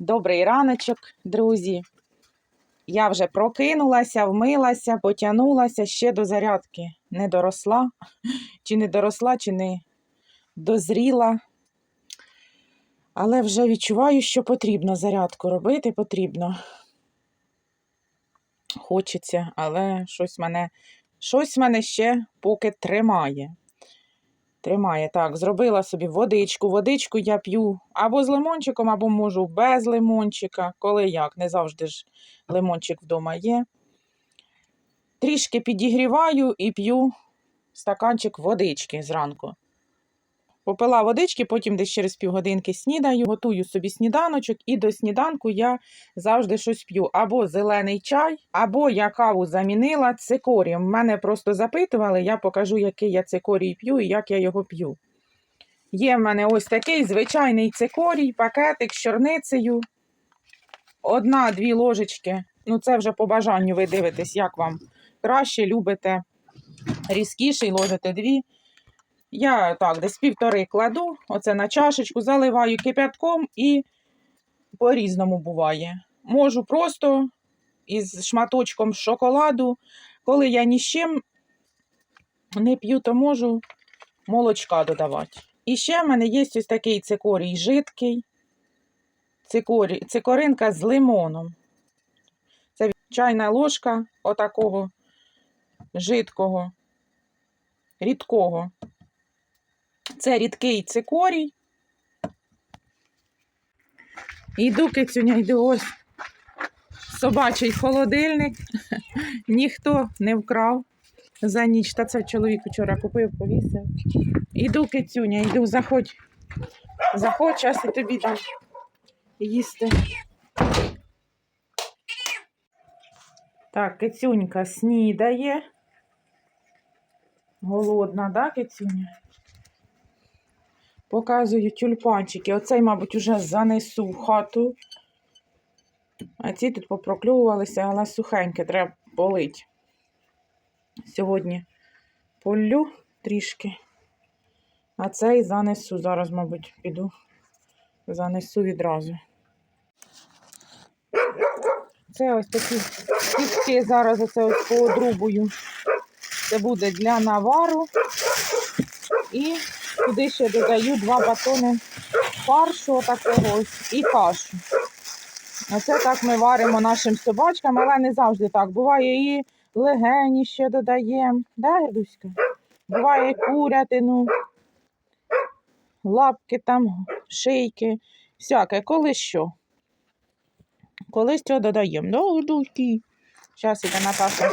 Добрий раночок, друзі. Я вже прокинулася, вмилася, потягнулася ще до зарядки. Не доросла, чи не доросла, чи не дозріла. Але вже відчуваю, що потрібно зарядку робити, потрібно. Хочеться, але щось мене, щось мене ще поки тримає. Тримає. Так, зробила собі водичку. Водичку я п'ю або з лимончиком, або можу без лимончика. Коли як, не завжди ж лимончик вдома є. Трішки підігріваю і п'ю стаканчик водички зранку. Попила водички, потім десь через півгодинки снідаю, готую собі сніданочок, і до сніданку я завжди щось п'ю. Або зелений чай, або я каву замінила цикорієм. Мене просто запитували, я покажу, який я цикорій п'ю і як я його п'ю. Є в мене ось такий звичайний цикорій, пакетик з чорницею. Одна-дві ложечки. Ну, це вже по бажанню ви дивитесь, як вам краще любите різкіший, ложите дві. Я так, десь півтори кладу, оце на чашечку, заливаю кипятком і по-різному буває. Можу просто із шматочком шоколаду. Коли я ні з чим не п'ю, то можу молочка додавати. І ще в мене є ось такий цикорій жидкий, цикорій, цикоринка з лимоном. Це чайна ложка отакого жидкого, рідкого. Це рідкий цикорій. Йду, кицюня, йду ось собачий холодильник. Ніхто не вкрав за ніч. Та це чоловік вчора купив, повісив. Іду, кицюня, йду, заходь. Заходь, час і тобі дам їсти. Так, кицюнька снідає. Голодна, да, кицюня? Показую тюльпанчики. Оцей, мабуть, уже занесу в хату. А ці тут попрокльовувалися, але сухеньке, треба полить. Сьогодні полю трішки. А цей занесу. Зараз, мабуть, піду. Занесу відразу. Це ось такі кістки зараз оце ось поодрубую. Це буде для навару. І Туди ще додаю два батони фаршу такого і кашу. Оце так ми варимо нашим собачкам, але не завжди так. Буває і легені ще додаємо. Да, Гердуська? Буває курятину, лапки там, шийки, всяке, коли що. Колись що додаємо. Ну, Гердуськи. Зараз іде Наташа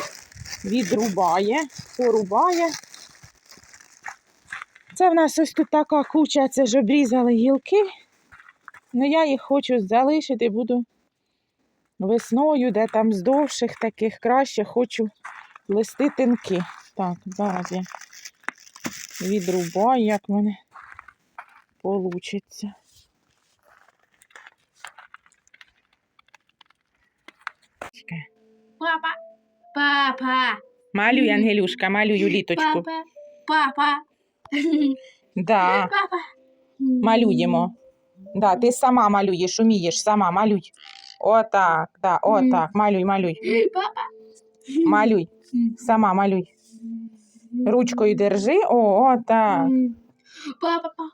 відрубає, порубає. Це в нас ось тут така куча, це ж обрізали гілки. Ну я їх хочу залишити, буду весною, де там з довших таких краще хочу плести тинки. Так, зараз я відрубаю, як в мене вийде. Папа. Папа. Малюй, Ангелюшка, малюю літочку. Папа. Папа. Да, малюємо. Да, ти сама малюєш, умієш, сама малюй. Отак, да, отак, малюй, малюй. Папа. Малюй, сама малюй. Ручкою держи, о, отак. Папа, папа.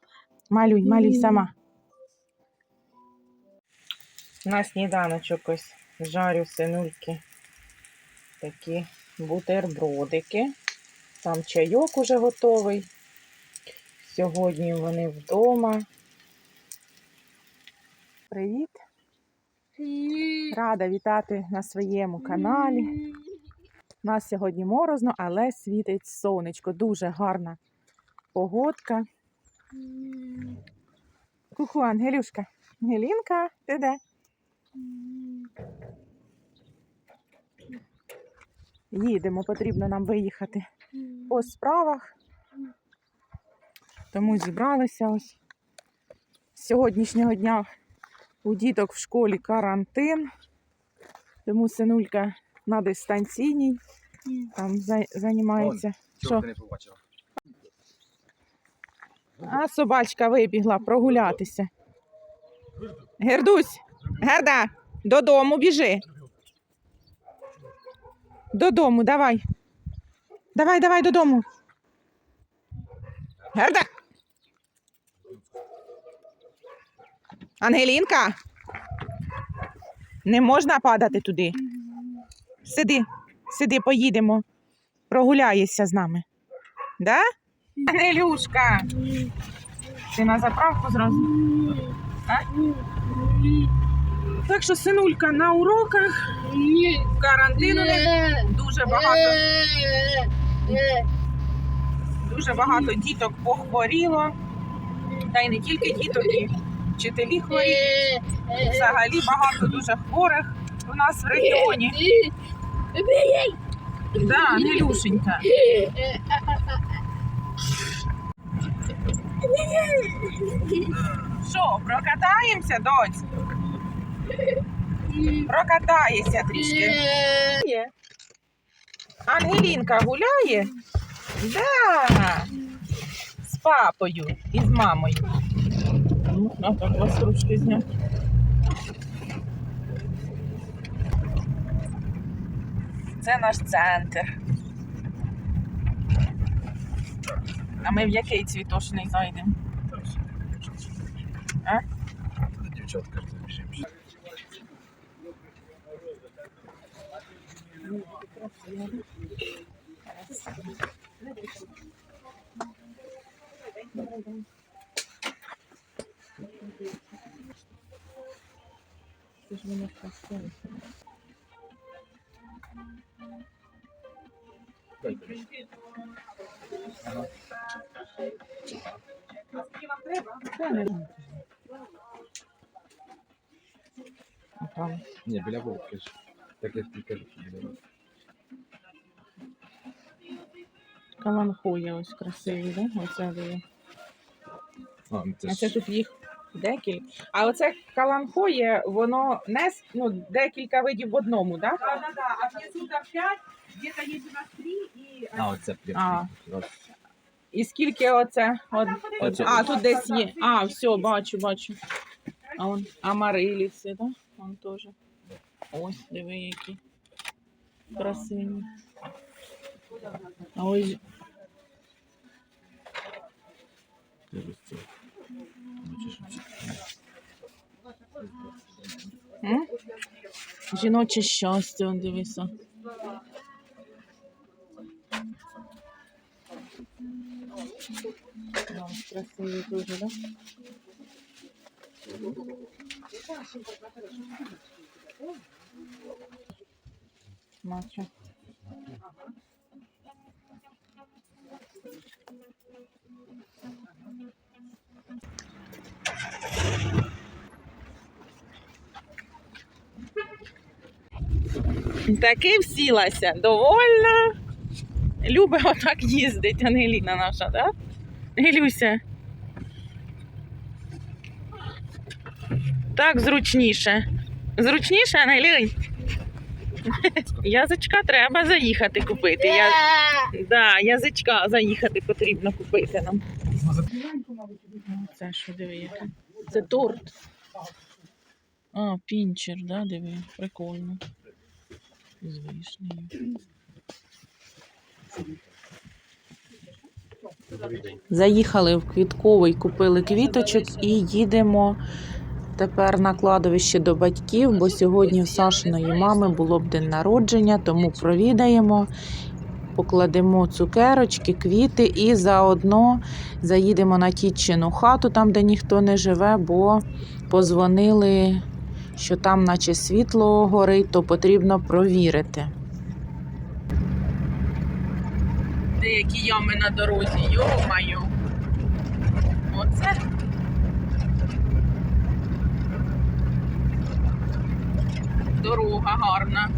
Малюй, малюй сама. На сніданочок ось жарю синульки. Такі бутербродики. Там чайок уже готовий. Сьогодні вони вдома. Привіт! Рада вітати на своєму каналі. У нас сьогодні морозно, але світить сонечко. Дуже гарна погодка. Куху, Ангелюшка. Ангелінка, ти де? Їдемо, потрібно нам виїхати по справах. Тому зібралися ось. З сьогоднішнього дня у діток в школі карантин. Тому синулька на дистанційній там за- займається. Що? А собачка вибігла прогулятися. Гердусь, Герда, додому біжи. Додому, давай. Давай, давай додому. Герда. Ангелінка. Не можна падати туди. Сиди, сиди, поїдемо. Прогуляєшся з нами. Да? Ангелюшка. Ти на заправку зразу? А? Так що синулька на уроках карантину дуже багато, дуже багато діток похворіло. Та й не тільки діток, вчителі хворіють. Взагалі багато дуже хворих у нас в регіоні. Да, Ангелюшенька. Що, прокатаємося, доць? Прокатаєшся трішки. Ангелінка гуляє? Да. З папою і з мамою. Ну, а так вас ручки зняти. Це наш центр. А ми в який цвіточний зайдемо? А? Дівчатка. Це ж воно красиве. Це не знаю. А Там Ні, біля вовки ж. Так як ти кажеш, біля вовки. каланхоє ось красиві, да? Оце диви. А, ну це А це ж тут їх декілька. А оце каланхоє, воно не с- ну, декілька видів в одному, так? Да? Да, да. А внизу там пять, где-то есть у нас и... А, оце А. прям. І скільки оце? Од... Оце- А, тут десь є. А, все, бачу, бачу. А он амариліси, да? Вон теж. Ось, диви, які. Красиві. А ось м? жіноче щастя, он дивися. Да, красиві дуже, да? Мачо. Таки всілася, довольна. Любить отак їздить Ангеліна наша, так? Да? Ілюся. Так зручніше. Зручніше, Ангелій? Язичка треба заїхати купити. Я... Да, язичка заїхати потрібно купити нам. Це що диви. Це торт. А, пінчер, да, диви, прикольно. З вишнею. Заїхали в квітковий, купили квіточок і їдемо тепер на кладовище до батьків, бо сьогодні в Сашиної мами було б день народження, тому провідаємо, покладемо цукерочки, квіти і заодно заїдемо на тітчину хату, там, де ніхто не живе, бо позвонили, що там, наче світло горить, то потрібно провірити. Деякі ями на дорозі, йо-маю. Оце. Дорога гарна.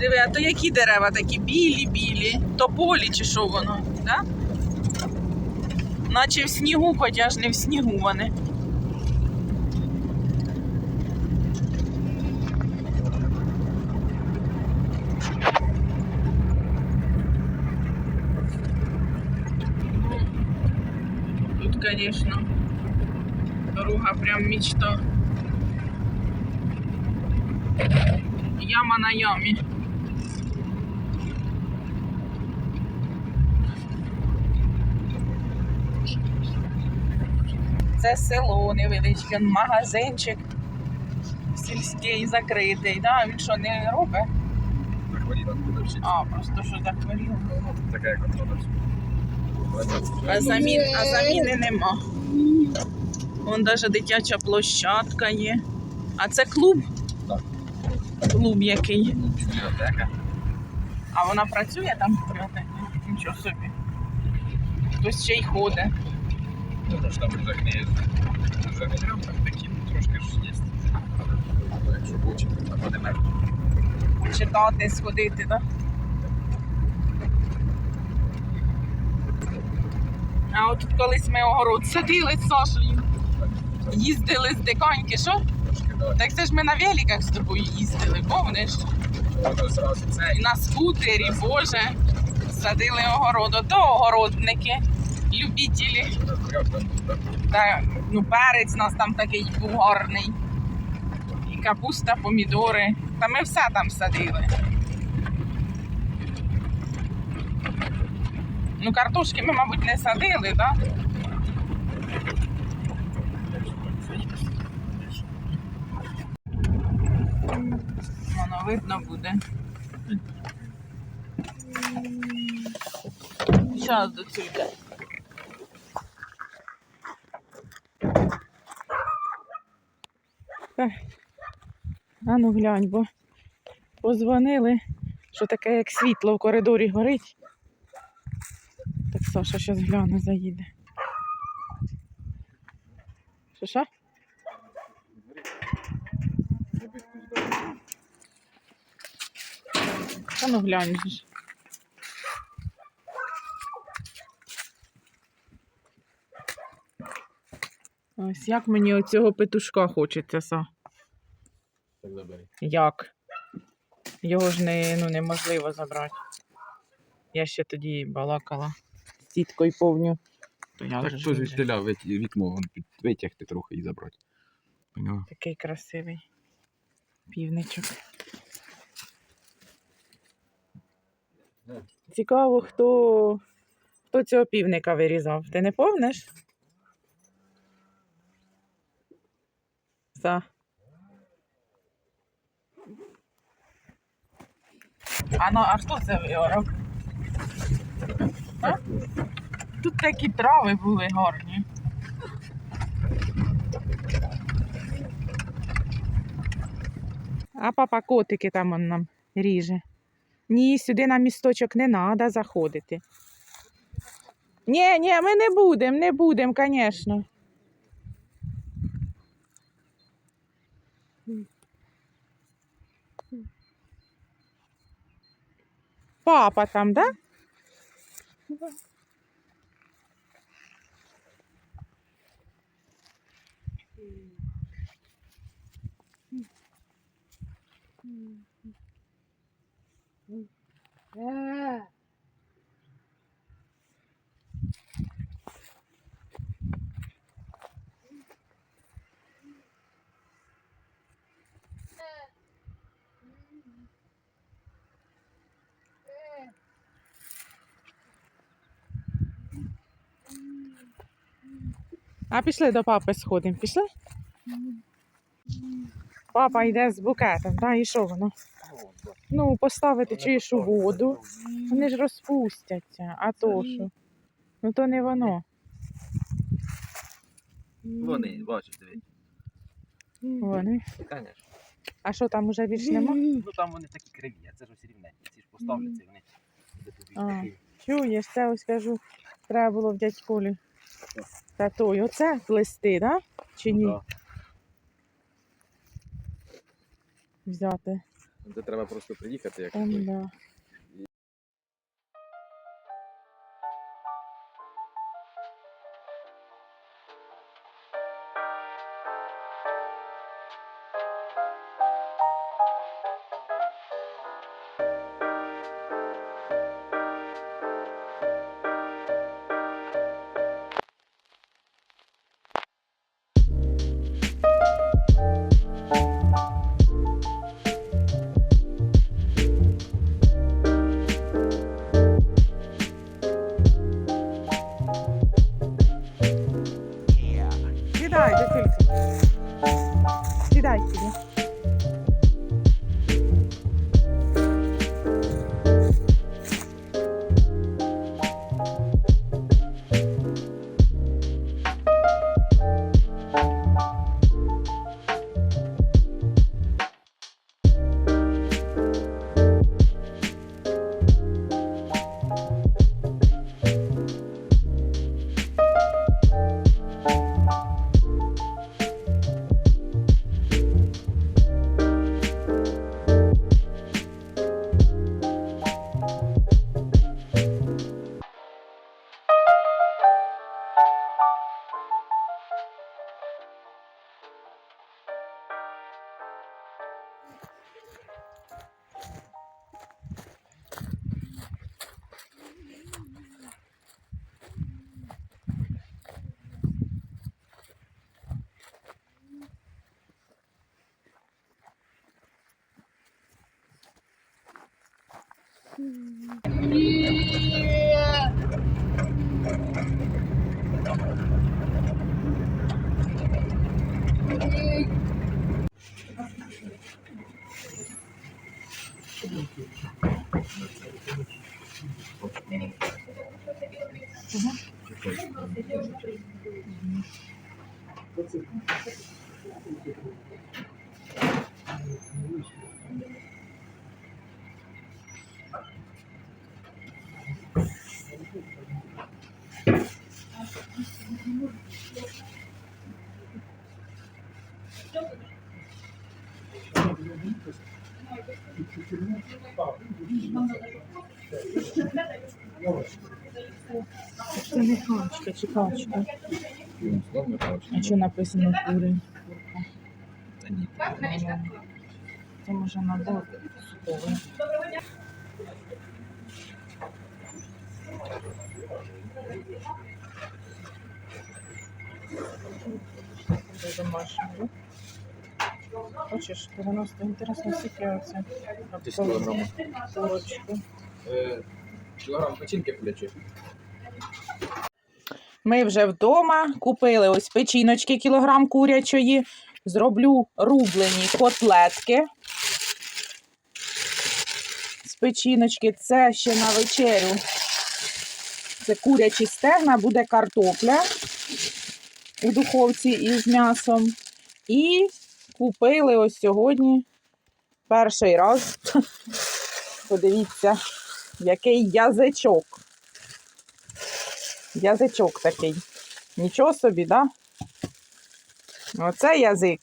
Диви, а то які дерева такі білі-білі, тополі чи що воно, да? наче в снігу, хоча ж не в снігу вони. Тут, звісно, дорога прям мечта. Яма на ямі. Це село невеличке, магазинчик сільський закритий. Да? Він що не робить? Захворіла туди. А, просто що захворів. Така як. А, замін, а заміни нема. Вон навіть дитяча площадка є. А це клуб? Так. Клуб який. Бібліотека. А вона працює там? Нічого собі. Хтось ще й ходить. Ну, то ж там вже книги. Вже не прям так такі, ну, трошки ж є. Якщо хочете, або не мертво. Читати, сходити, так? А от тут колись ми огород садили з Сашею. Їздили з диканьки, що? Так це ж ми на великах з тобою їздили. І на скутері, боже, садили огород. Ото огородники, любителі. Та, ну, перець у нас там такий був гарний. І капуста, помідори. Та ми все там садили. Ну, картошки ми, мабуть, не садили, так? Воно видно буде. Зараз до цілька. Ех. А ну глянь, бо позвонили, що таке як світло в коридорі горить. Так Саша зараз гляне, заїде. Що що? Та ну глянь Ось як мені оцього петушка хочеться, Са. Так забери. Як? Його ж не, ну, неможливо забрати. Я ще тоді балакала з тіткою повню. То як Так же ж хто ж же відстеляв вікно, витягти трохи і забрати. Поняла? такий красивий півничок. Цікаво, хто, хто цього півника вирізав. Ти не помниш? А ну, а хто це виорав? А? Тут такі трави були гарні. А папа котики там он нам ріже. Ні, сюди на місточок не треба заходити. Ні, ні, ми не будемо, не будемо, звісно. Папа там, да? А пішли до папи сходимо, пішли? Папа йде з букетом, да, і що воно? Ну, поставити чуєш у воду. Вони ж розпустяться, а то що? Ну то не воно. Вони, бачиш, дивись. Вони. Звісно. А що там уже більш нема? Ну там вони такі криві, а це ж ось рівненькі. Ці ж поставляться і вони. Чуєш, це ось кажу, треба було в дядьколі. Та той, оце плести, да? Чи ні? Да. Взяти. Це треба просто приїхати, як Там, да. Це чи качка. А що написано кури? Це може. Це домашнє. Хочеш 90 інтересно, скільки оце? Десь кілограм. Е, Кілограм печінки плечі. Ми вже вдома купили ось печіночки кілограм курячої. Зроблю рублені котлетки. З печіночки це ще на вечерю. Це курячі стегна, буде картопля у духовці із м'ясом. І купили ось сьогодні перший раз. Подивіться, який язичок. Язичок такий. Нічого собі, да? Оце язик.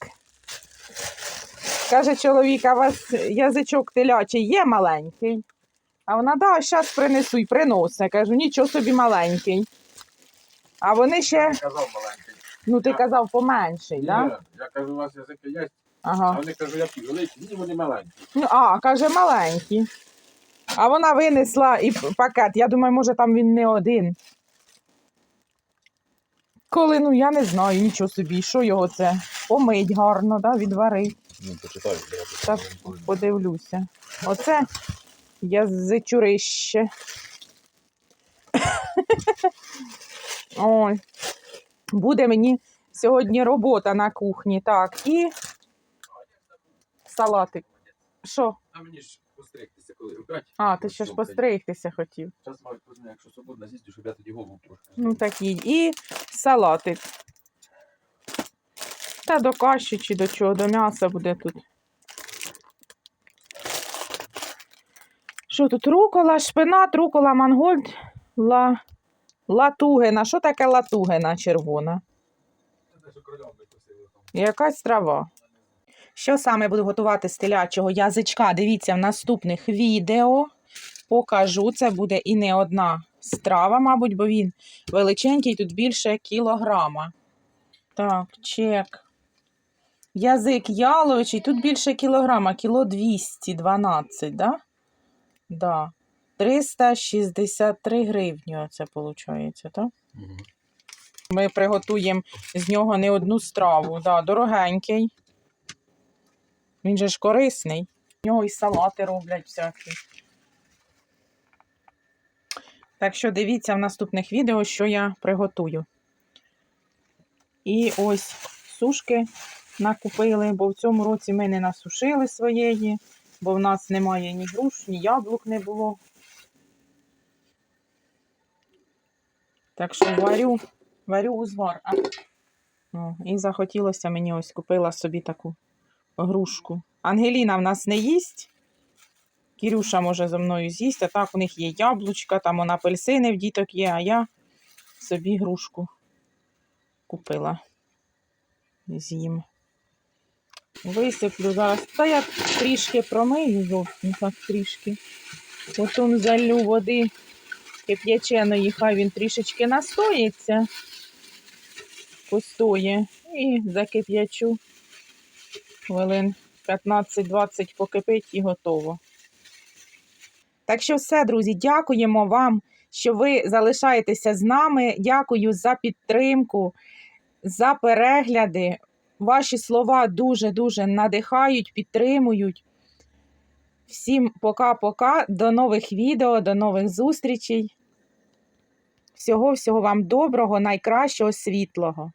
Каже чоловік, а у вас язичок телячий є маленький. А вона, да, зараз принесу і приносить. Я кажу, нічого собі маленький. А вони ще, Казав маленький. ну ти казав, поменший, Ні, да? Я кажу, у вас язики є, а вони кажу, які великі, ні, вони маленькі. Ну, а, каже, маленькі. А вона винесла і пакет. Я думаю, може там він не один. Коли, ну я не знаю, нічого собі, що його це? Помить гарно, да? відварить. Ну, почитай. Так, подивлюся. Оце язичурище. Ой. Буде мені сьогодні робота на кухні. Так, і салатик. Що? А мені ж постригтися, коли опять. А, ти ще ж постригтися хотів. Зараз маю познаю, якщо свободно з'їздю, щоб я тоді голову трошки. Ну такий. І салатик. Та до каші чи до чого, до м'яса буде тут. Що тут? Рукола, шпинат, рукола, мангольд, ла... латугина. Що таке латугина червона? Якась трава. Що саме буду готувати з телячого язичка? Дивіться в наступних відео. Покажу. Це буде і не одна страва, мабуть, бо він величенький, тут більше кілограма. Так, чек. Язик яловичий, тут більше кілограма, кіло 212, да? Да. 363 гривні оце виходить, так? Ми приготуємо з нього не одну страву. Да, дорогенький. Він же ж корисний. В нього і салати роблять всякі. Так що дивіться в наступних відео, що я приготую. І ось сушки накупили, бо в цьому році ми не насушили своєї, бо в нас немає ні груш, ні яблук не було. Так що варю, варю узвар. О, і захотілося мені ось купила собі таку грушку. Ангеліна в нас не їсть. Кірюша може зі мною з'їсти, так у них є яблучка, там он апельсини в діток є, а я собі грушку купила. З'їм. Висиплю зараз. Та я трішки промию зовсім, так трішки. Потім залю води кип'яченої, хай він трішечки настоїться постоє і закип'ячу хвилин 15-20 покипить і готово. Так що все, друзі, дякуємо вам, що ви залишаєтеся з нами. Дякую за підтримку, за перегляди. Ваші слова дуже-дуже надихають, підтримують. Всім пока-пока, до нових відео, до нових зустрічей. Всього-всього вам доброго, найкращого, світлого.